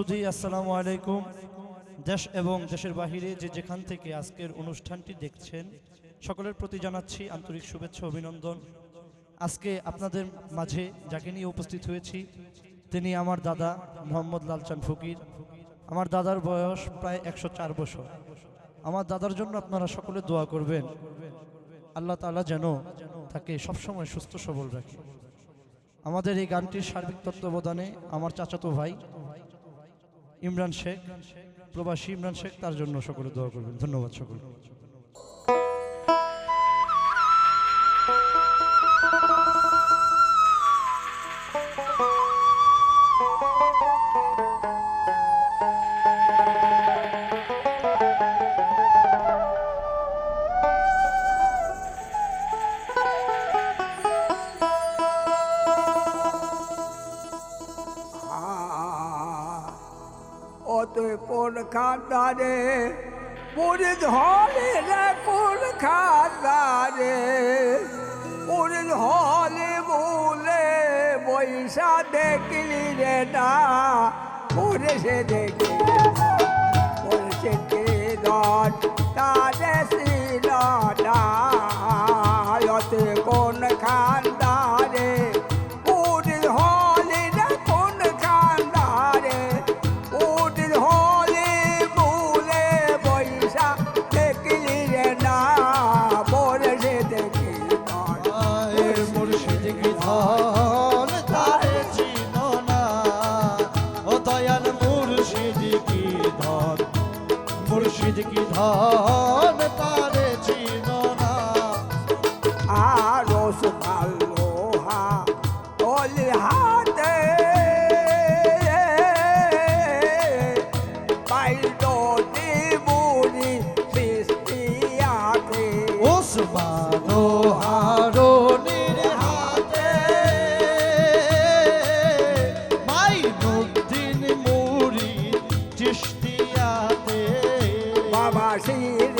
সুধী আসসালামু আলাইকুম, দেশ এবং দেশের বাহিরে যে যেখান থেকে আজকের অনুষ্ঠানটি দেখছেন, সকলের প্রতি জানাচ্ছি আন্তরিক শুভেচ্ছা, অভিনন্দন। আজকে আপনাদের মাঝে যাকে নিয়ে উপস্থিত হয়েছি, তিনি আমার দাদা মোহাম্মদ লালচান ফকির। আমার দাদার বয়স প্রায় একশো চার বছর। আমার দাদার জন্য আপনারা সকলে দোয়া করবেন। আল্লাহ তাআলা যেন তাকে সবসময় সুস্থ সবল রাখে। আমাদের এই গানটির সার্বিক তত্ত্বাবধানে আমার চাচাতো ভাই ইমরান শেখ প্রবাসী ইমরান শেখ তার জন্য সকলে দোয়া করবেন। ধন্যবাদ সকলে ও তুই কোন খানদারে পুরি ধলে রে কোন খানদারে পুরি ধলে বলে বৈশা দেখলি রে না পুরে সে দেখি পুরে সে কে দন তারে ছিল ধন Marcia.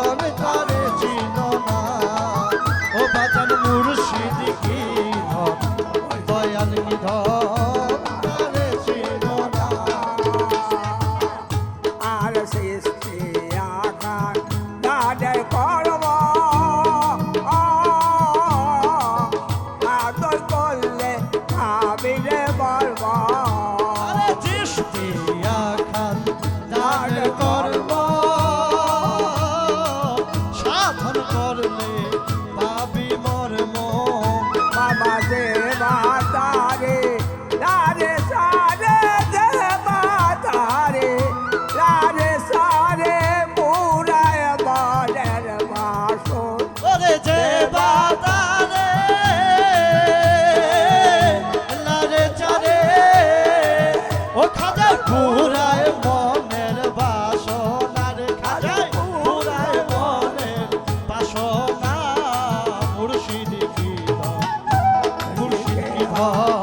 Oh.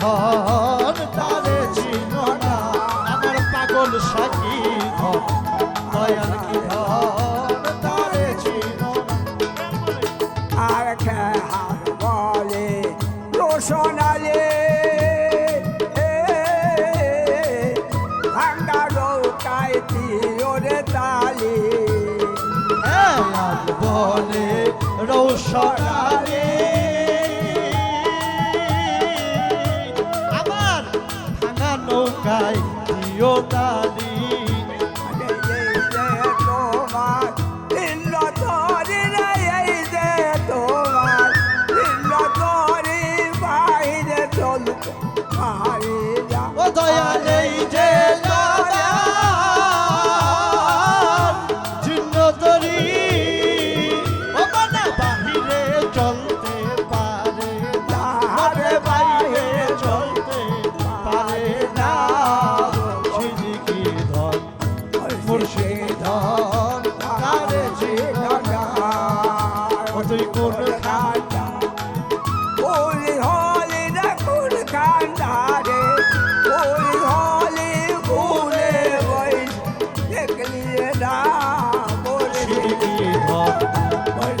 ধর, তারে চিনো না। আমার পাগল সাকি ধর, দয়াল কি ধর, তারে আর খে হার বলে saudade.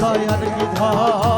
দয়ার বিধা